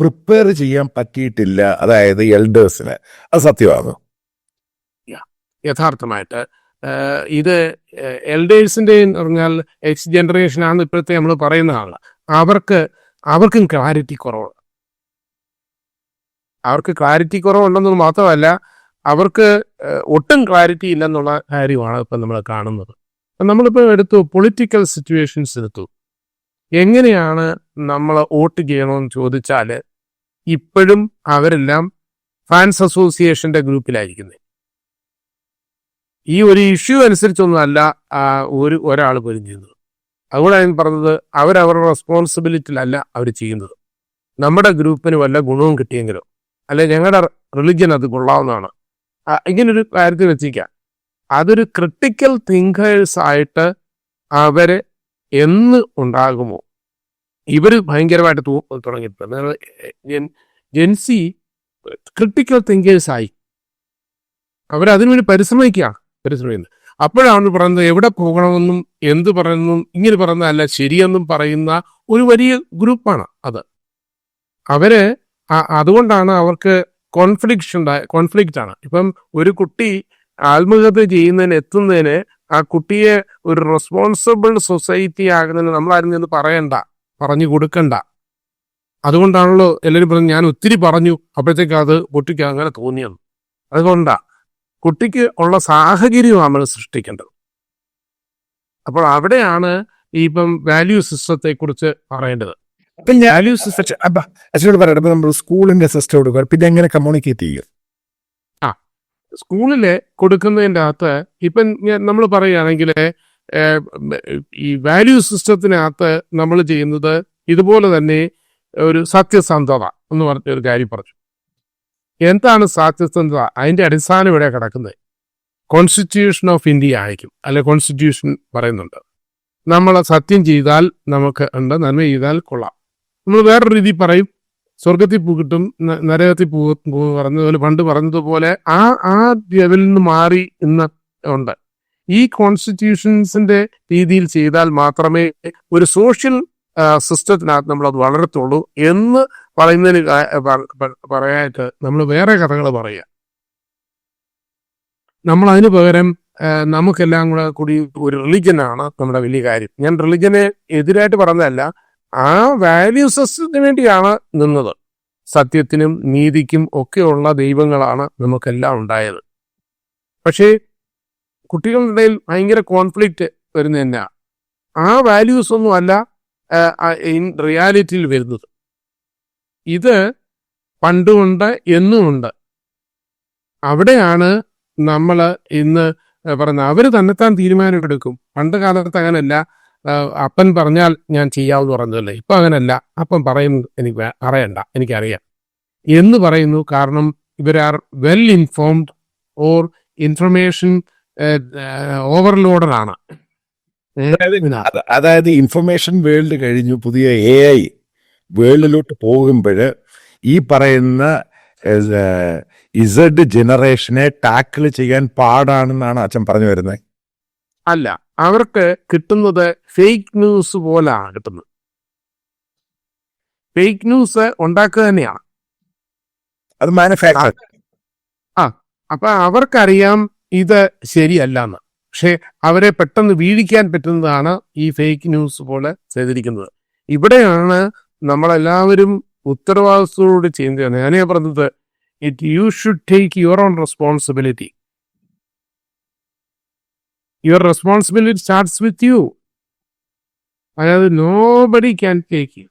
പ്രിപ്പയർ ചെയ്യാൻ പറ്റിയിട്ടില്ല അതായത് എൽഡേഴ്സിന് അത് സത്യമാകും യഥാർത്ഥമായിട്ട് ഇത് എൽഡേഴ്സിന്റെ എന്ന് പറഞ്ഞാൽ എക്സ് ജനറേഷൻ ആണ് ഇപ്പോഴത്തെ നമ്മൾ പറയുന്ന അവർക്ക് അവർക്കും ക്ലാരിറ്റി കുറവ്. അവർക്ക് ക്ലാരിറ്റി കുറവുണ്ടെന്നത് മാത്രമല്ല അവർക്ക് ഒട്ടും ക്ലാരിറ്റി ഇല്ലെന്നുള്ള കാര്യമാണ് ഇപ്പം നമ്മൾ കാണുന്നത്. നമ്മളിപ്പോൾ എടുത്തു പൊളിറ്റിക്കൽ സിറ്റുവേഷൻസ് എടുത്തു. എങ്ങനെയാണ് നമ്മൾ വോട്ട് ചെയ്യണമെന്ന് ചോദിച്ചാൽ ഇപ്പോഴും അവരെല്ലാം ഫാൻസ് അസോസിയേഷന്റെ ഗ്രൂപ്പിലായിരിക്കുന്നത് ഈ ഒരു ഇഷ്യൂ അനുസരിച്ചൊന്നും അല്ല ഒരു ഒരാൾ പോലും ചെയ്യുന്നത് അതുകൊണ്ടാണ് ഞാൻ പറഞ്ഞത് അവരവരുടെ റെസ്പോൺസിബിലിറ്റിയിലല്ല അവർ ചെയ്യുന്നത്. നമ്മുടെ ഗ്രൂപ്പിന് വല്ല ഗുണവും കിട്ടിയെങ്കിലോ അല്ലെ ഞങ്ങളുടെ റിലിജ്യൻ അത് കൊള്ളാവുന്നതാണ്. ഇങ്ങനൊരു കാര്യത്തിൽ വെച്ചിരിക്കാം. അതൊരു ക്രിട്ടിക്കൽ തിങ്കേഴ്സ് ആയിട്ട് അവർ എന്ന് ഉണ്ടാകുമോ? ഇവർ ഭയങ്കരമായിട്ട് തൂ തുടങ്ങിയിട്ടുണ്ട്. ജെൻസി ക്രിട്ടിക്കൽ തിങ്കേഴ്സ് ആയി. അവരതിനുവേണ്ടി പരിശ്രമിക്കുകയാണ് പരിശ്രമിക്കുന്നത് അപ്പോഴാണ് പറയുന്നത് എവിടെ പോകണമെന്നും എന്ത് പറയുന്നതും ഇങ്ങനെ പറയുന്നതല്ല ശരിയെന്നും പറയുന്ന ഒരു വലിയ ഗ്രൂപ്പാണ് അത്. അവർ അതുകൊണ്ടാണ് അവർക്ക് കോൺഫ്ലിക്ഷൻ കോൺഫ്ലിക്റ്റ് ആണ്. ഇപ്പം ഒരു കുട്ടി ആത്മഹത്യ ചെയ്യുന്നതിന് എത്തുന്നതിന് ആ കുട്ടിയെ ഒരു റെസ്പോൺസിബിൾ സൊസൈറ്റി ആകുന്നതിന് നമ്മൾ ആരും നിന്ന് പറയണ്ട പറഞ്ഞു കൊടുക്കണ്ട. അതുകൊണ്ടാണല്ലോ എല്ലാവരും പറഞ്ഞു ഞാൻ ഒത്തിരി പറഞ്ഞു അപ്പോഴത്തേക്ക് അത് കുട്ടിക്ക് അങ്ങനെ തോന്നിയത് അതുകൊണ്ടാ കുട്ടിക്ക് ഉള്ള സാഹചര്യം നമ്മൾ സൃഷ്ടിക്കേണ്ടത്. അപ്പോൾ അവിടെയാണ് ഈ ഇപ്പം വാല്യൂ സിസ്റ്റത്തെ കുറിച്ച് പറയേണ്ടത് വാല്യൂ സിസ്റ്റം പറയട്ടെ അപ്പൊ നമ്മൾ സ്കൂളിന്റെ സിസ്റ്റം കൊടുക്കുക. പിന്നെ എങ്ങനെ കമ്മ്യൂണിക്കേറ്റ് ചെയ്യും സ്കൂളിൽ കൊടുക്കുന്നതിന്റെ അകത്ത് ഇപ്പം നമ്മൾ പറയുകയാണെങ്കിൽ ഈ വാല്യൂ സിസ്റ്റത്തിനകത്ത് നമ്മൾ ചെയ്യുന്നത് ഇതുപോലെ തന്നെ ഒരു സത്യസന്ധത എന്ന് പറഞ്ഞ ഒരു കാര്യം പറഞ്ഞു. എന്താണ് സത്യസന്ധത അതിന്റെ അടിസ്ഥാനം ഇവിടെ കിടക്കുന്നത്. കോൺസ്റ്റിറ്റ്യൂഷൻ ഓഫ് ഇന്ത്യ ആയിരിക്കും. അല്ലെ കോൺസ്റ്റിറ്റ്യൂഷൻ പറയുന്നുണ്ട്. നമ്മൾ സത്യം ചെയ്താൽ നമുക്ക് ഉണ്ട് നന്മ ചെയ്താൽ കൊള്ളാം. നമ്മൾ വേറൊരു രീതി പറയും. സ്വർഗത്തിൽ പൂ കിട്ടും ന- നരകത്തിൽ പൂ പറഞ്ഞതുപോലെ പണ്ട് പറഞ്ഞതുപോലെ ആ ആ ലെവലിൽ നിന്ന് മാറി ഇന്ന് ഉണ്ട്. ഈ കോൺസ്റ്റിറ്റ്യൂഷൻസിന്റെ രീതിയിൽ ചെയ്താൽ മാത്രമേ ഒരു സോഷ്യൽ സിസ്റ്റത്തിനകത്ത് നമ്മൾ അത് വളരത്തുള്ളൂ എന്ന് പറയുന്നതിന് പറയാനായിട്ട് നമ്മൾ വേറെ കഥകൾ പറയുക നമ്മൾ അതിന് പകരം നമുക്കെല്ലാം കൂടെ കൂടി ഒരു റിലിജനാണ് നമ്മുടെ വലിയ കാര്യം. ഞാൻ റിലിജനെ എതിരായിട്ട് പറഞ്ഞതല്ല ആ വാല്യൂ സിസ്റ്റത്തിന് വേണ്ടിയാണ് നിന്നത്. സത്യത്തിനും നീതിക്കും ഒക്കെയുള്ള ദൈവങ്ങളാണ് നമുക്കെല്ലാം ഉണ്ടായത്. പക്ഷേ കുട്ടികളുടെ ഇടയിൽ ഭയങ്കര കോൺഫ്ലിക്റ്റ് വരുന്ന ആ വാല്യൂസ് ഒന്നും അല്ല ഇൻ റിയാലിറ്റിയിൽ വരുന്നത്. ഇത് പണ്ടുമുണ്ട് എന്നുമുണ്ട്. അവിടെയാണ് നമ്മൾ ഇന്ന് പറയുന്നത്. അവർ തന്നെത്താൻ തീരുമാനമെടുക്കും. പണ്ട് കാലത്ത് അങ്ങനല്ല. അപ്പൻ പറഞ്ഞാൽ ഞാൻ ചെയ്യാമെന്ന് പറഞ്ഞതല്ലേ. ഇപ്പൊ അങ്ങനല്ല. അപ്പൻ പറയും എനിക്ക് അറിയണ്ട എനിക്കറിയാം. എന്ന് പറയുന്നു. കാരണം ഇവർ are well informed or information overloaded ആണ്. അത് അതായത് ഇൻഫർമേഷൻ വേൾഡ് കഴിഞ്ഞു. പുതിയ എ ഐ വേൾഡിലോട്ട് പോകുമ്പോൾ ഈ പറയുന്ന ഇസഡ് ജനറേഷനെ ടാക്കിൾ ചെയ്യാൻ പാടാണെന്നാണ് അച്ഛൻ പറഞ്ഞു വരുന്നത് അല്ല അവർക്ക് കിട്ടുന്നത് ഫേക്ക് ന്യൂസ് പോലാണ് കിട്ടുന്നത്. ഫേക്ക് ന്യൂസ് ഉണ്ടാക്കുക തന്നെയാണ് അത് മാനുഫാക്ചർ. ആ അപ്പൊ അവർക്കറിയാം ഇത് ശരിയല്ല എന്ന് പക്ഷെ അവരെ പെട്ടെന്ന് വീഴിക്കാൻ പറ്റുന്നതാണ് ഈ ഫേക്ക് ന്യൂസ് പോലെ ചെയ്തിരിക്കുന്നത്. ഇവിടെയാണ് നമ്മളെല്ലാവരും ഉത്തരവാദിത്വത്തോട് ചെയ്യുന്നത് ഞാനേ പറഞ്ഞത് it you should take your own responsibility your responsibility starts with you അതായത് nobody can take U